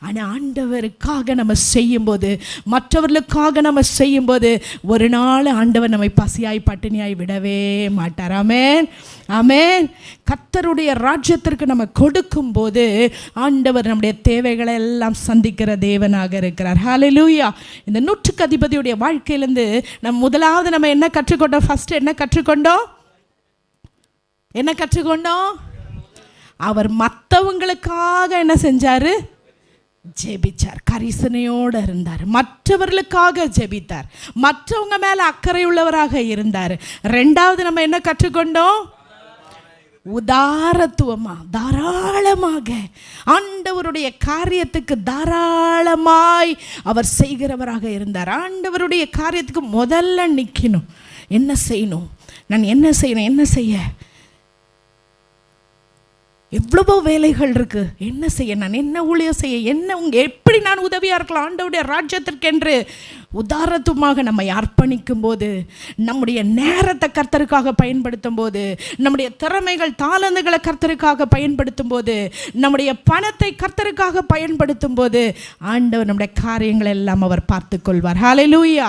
ஆனால் ஆண்டவருக்காக நம்ம செய்யும்போது மற்றவர்களுக்காக நம்ம செய்யும்போது ஒரு நாள் ஆண்டவர் நம்மை பசியாய் பட்டினியாய் விடவே மாட்டார். ஆமேன். ஆமேன். கத்தருடைய ராஜ்யத்திற்கு நம்ம கொடுக்கும்போது ஆண்டவர் நம்முடைய தேவைகளை எல்லாம் சந்திக்கிற தேவனாக இருக்கிறார். ஹalleluya இந்த நூற்றுக்கு அதிபதியுடைய வாழ்க்கையிலேருந்து நம்ம முதலாவது நம்ம என்ன கற்றுக்கொண்டோம்? ஃபஸ்ட்டு என்ன கற்றுக்கொண்டோம்? என்ன கற்றுக்கொண்டோம்? அவர் மற்றவங்களுக்காக என்ன செஞ்சார்? ஜெபிச்சார். கரிசனையோடு இருந்தார். மற்றவர்களுக்காக ஜெபித்தார். மற்றவங்க மேலே அக்கறை உள்ளவராக இருந்தார். ரெண்டாவது நம்ம என்ன கற்றுக்கொண்டோம்? உதாரத்துவமாக தாராளமாக ஆண்டவருடைய காரியத்துக்கு தாராளமாய் அவர் செய்கிறவராக இருந்தார். ஆண்டவருடைய காரியத்துக்கு முதல்ல நிற்கணும் என்ன செய்யணும்? நான் என்ன செய்யணும்? என்ன செய்ய? எவ்வளவோ வேலைகள் இருக்கு. என்ன செய்ய நான்? என்ன ஊழியம் செய்ய? என்ன உங்க எப்படி நான் உதவியா இருக்கலாம்? ஆண்டவுடைய ராஜ்யத்திற்கென்று உதாரணத்துமாக நம்மை அர்ப்பணிக்கும் போது நம்முடைய நேரத்தை கர்த்தருக்காக பயன்படுத்தும் போது நம்முடைய திறமைகள் தாளந்துகளை கர்த்தருக்காக பயன்படுத்தும் போது நம்முடைய பணத்தை கர்த்தருக்காக பயன்படுத்தும் போது ஆண்டவர் நம்முடைய காரியங்கள் எல்லாம் அவர் பார்த்து கொள்வார். ஹalleluya